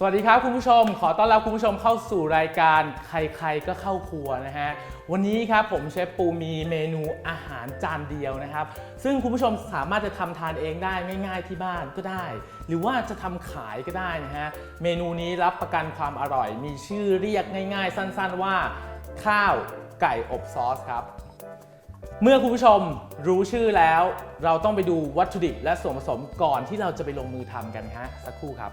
สวัสดีครับคุณผู้ชม ขอต้อนรับคุณผู้ชมเข้าสู่รายการใครๆก็เข้าครัวนะฮะ วันนี้ครับผมเชฟปูมีเมนูอาหารจานเดียวนะครับ ซึ่งคุณผู้ชมสามารถจะทำทานเองได้ง่ายๆที่บ้านก็ได้ หรือว่าจะทำขายก็ได้นะฮะ เมนูนี้รับประกันความอร่อย มีชื่อเรียกง่ายๆ สั้นๆว่า ข้าวไก่อบซอสครับเมื่อคุณผู้ชมรู้ชื่อแล้ว เราต้องไปดูวัตถุดิบและส่วนผสมก่อนที่เราจะไปลงมือทำกันฮะสักครู่ครับ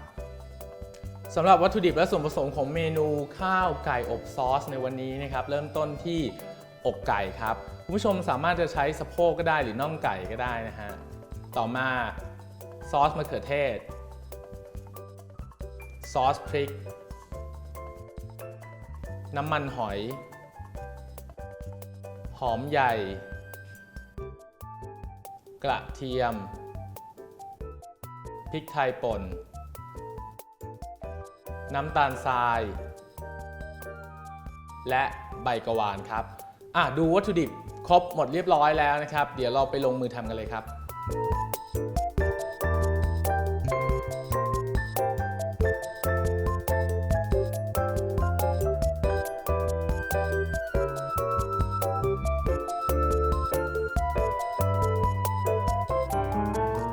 สำหรับวัตถุดิบและส่วนผสมของเมนูข้าวไก่อบซอสในวันนี้นะครับเริ่มต้นที่อกไก่ครับคุณผู้ชมสามารถจะใช้สะโพกก็ได้หรือน่องไก่ก็ได้นะฮะต่อมาซอสมะเขือเทศ ซอสพริก น้ำมันหอย หอมใหญ่ กระเทียม พริกไทยป่น น้ำตาลทราย และใบกะวานครับอะดูวัตถุดิบครบหมดเรียบร้อยแล้วนะครับ เดี๋ยวเราไปลงมือทำกันเลยครับ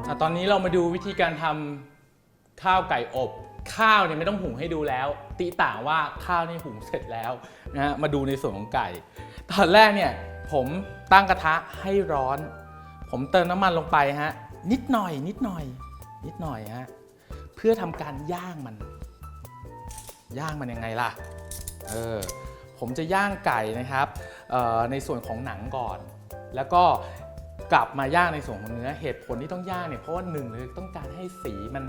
อะตอนนี้เรามาดูวิธีการทำข้าวไก่อบ ข้าวเนี่ยไม่ต้องหุงให้ดูแล้ว ติต่างว่าข้าวนี่หุงเสร็จแล้วนะฮะมาดูในส่วนของไก่ ตอนแรกเนี่ยผมตั้งกระทะให้ร้อน ผมเติมน้ำมันลงไปฮะนิดหน่อย นิดหน่อย นิดหน่อยฮะเพื่อทำการย่างมัน ย่างมันยังไงล่ะเออผมจะย่างไก่นะครับออในส่วนของหนังก่อน แล้วก็ กลับมาย่างในส่วนของเนื้อเหตุผลที่ต้องย่างเนี่ยเพราะว่าหนึ่งเลยต้องการให้สีมัน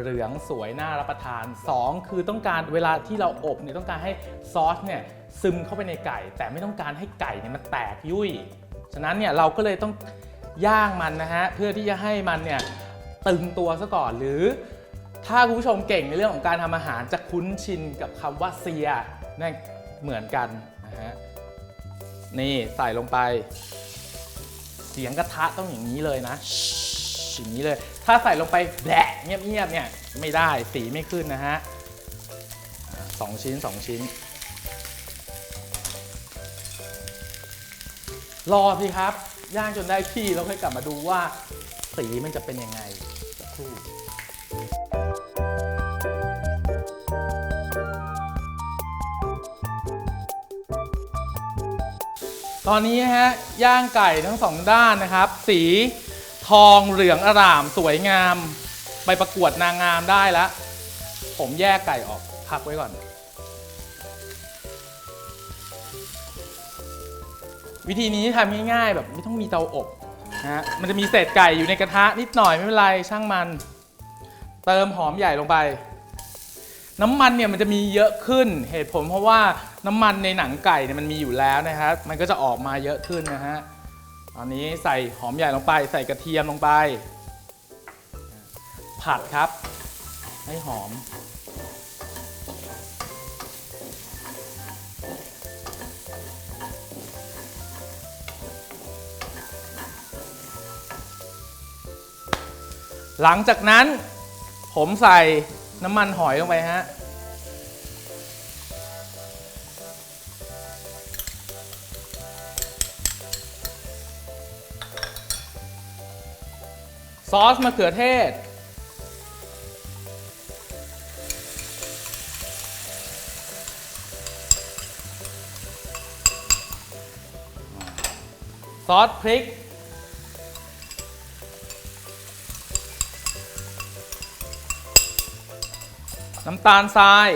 เหลืองสวยน่ารับประทานสองคือต้องการเวลาที่เราอบเนี่ยต้องการให้ซอสเนี่ยซึมเข้าไปในไก่ แต่ไม่ต้องการให้ไก่เนี่ยมันแตกยุ่ยฉะนั้นเนี่ยเราก็เลยต้องย่างมันนะฮะเพื่อที่จะให้มันเนี่ยตึงตัวซะก่อนหรือ ถ้าคุณผู้ชมเก่งในเรื่องของการทำอาหารจะคุ้นชินกับคำว่าเซียนั่นเหมือนกันนะฮะนี่ใส่ลงไป สียงกระทะต้องอย่างนี้เลยนะอย่างนี้เลย ถ้าใส่ลงไปแบะเงียบๆเนี่ยไม่ได้สีไม่ขึ้นนะฮะสองชิ้นสองชิ้น รอสิครับ ย่างจนได้ที่แล้วค่อยกลับมาดูว่าสีมันจะเป็นยังไงสักครู่ ตอนนี้ฮะย่างไก่ทั้งสองด้านนะครับ สีทองเหลืองอร่ามสวยงาม ไปประกวดนางงามได้แล้ว ผมแยกไก่ออกพักไว้ก่อน วิธีนี้ทำง่ายๆแบบไม่ต้องมีเตาอบนะฮะมันจะมีเศษไก่อยู่ในกระทะนิดหน่อยไม่เป็นไรช่างมัน เติมหอมใหญ่ลงไป น้ำมันเนี่ยมันจะมีเยอะขึ้น เหตุผลเพราะว่าน้ำมันในหนังไก่เนี่ยมันมีอยู่แล้วนะครับ มันก็จะออกมาเยอะขึ้นนะฮะ ตอนนี้ใส่หอมใหญ่ลงไป ใส่กระเทียมลงไป ผัดครับ ให้หอม หลังจากนั้นผมใส่ น้ำมันหอยลงไปฮะ ซอสมะเขือเทศ ซอสพริก น้ำตาลทราย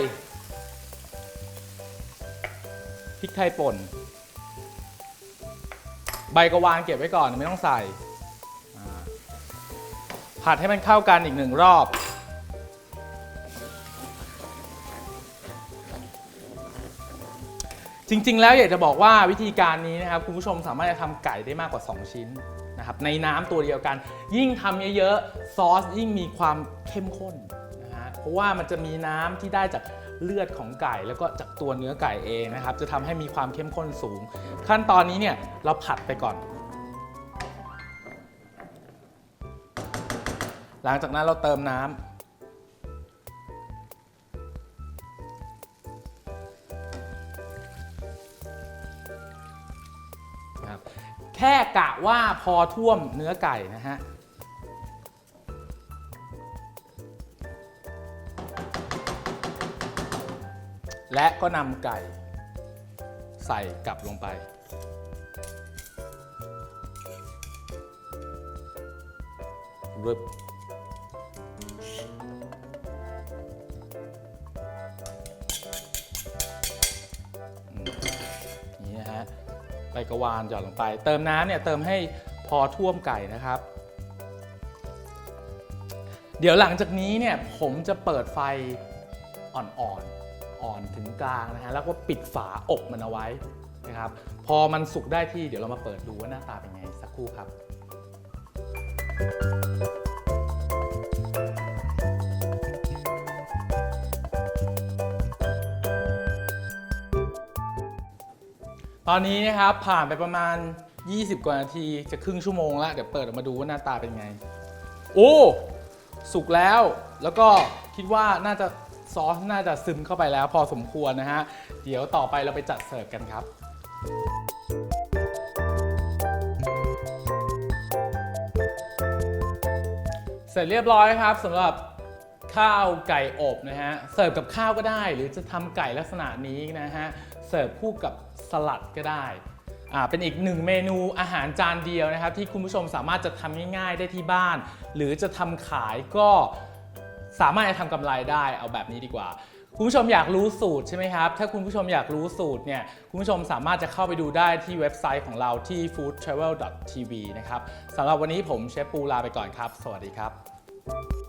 พริกไทยป่น ใบกระวานเก็บไว้ก่อนไม่ต้องใส่ ผัดให้มันเข้ากันอีกหนึ่งรอบจริง ๆ แล้วอยากจะบอกว่าวิธีการนี้นะครับคุณผู้ชมสามารถจะทำไก่ได้มากกว่า 2 ชิ้นนะครับในน้ำตัวเดียวกัน ยิ่งทำเยอะ ๆ ซอสยิ่งมีความเข้มข้นนะ เพราะว่ามันจะมีน้ำที่ได้จากเลือดของไก่ แล้วก็จากตัวเนื้อไก่เองนะครับ จะทำให้มีความเข้มข้นสูง ขั้นตอนนี้เนี่ยเราผัดไปก่อน หลังจากนั้นเราเติมน้ำ แค่กะว่าพอท่วมเนื้อไก่นะฮะ และก็นำไก่ใส่กลับลงไป รึบนี่นะฮะใบกระวานหย่อนลงไป เติมน้ำเนี่ยเติมให้พอท่วมไก่นะครับ เดี๋ยวหลังจากนี้เนี่ยผมจะเปิดไฟอ่อนๆ อ่อนถึงกลางนะฮะแล้วก็ปิดฝาอบมันเอาไว้นะครับพอมันสุกได้ที่เดี๋ยวเรามาเปิดดูว่าหน้าตาเป็นไงสักครู่ครับ ตอนนี้นะครับผ่านไปประมาณ 20 กว่านาทีจะครึ่งชั่วโมงแล้วเดี๋ยวเปิดออกมาดูว่าหน้าตาเป็นไง โอ้ สุกแล้วแล้วก็คิดว่าน่าจะ ซอสน่าจะซึมเข้าไปแล้วพอสมควรนะฮะ เดี๋ยวต่อไปเราไปจัดเสิร์ฟกันครับเสร็จเรียบร้อยครับสำหรับข้าวไก่อบนะฮะเสิร์ฟกับข้าวก็ได้ หรือจะทำไก่ลักษณะนี้นะฮะเสิร์ฟคู่กับสลัดก็ได้อ่าเป็นอีกหนึ่งเมนูอาหารจานเดียวนะครับ ที่คุณผู้ชมสามารถจะทำง่ายๆได้ที่บ้าน หรือจะทำขายก็ สามารถจะทำกำไรได้เอาแบบนี้ดีกว่า คุณผู้ชมอยากรู้สูตรใช่ไหมครับ ถ้าคุณผู้ชมอยากรู้สูตรเนี่ยคุณผู้ชมสามารถจะเข้าไปดูได้ที่เว็บไซต์ของเราที่ foodtravel.tv นะครับสำหรับวันนี้ผมเชฟปูลาไปก่อนครับ สวัสดีครับ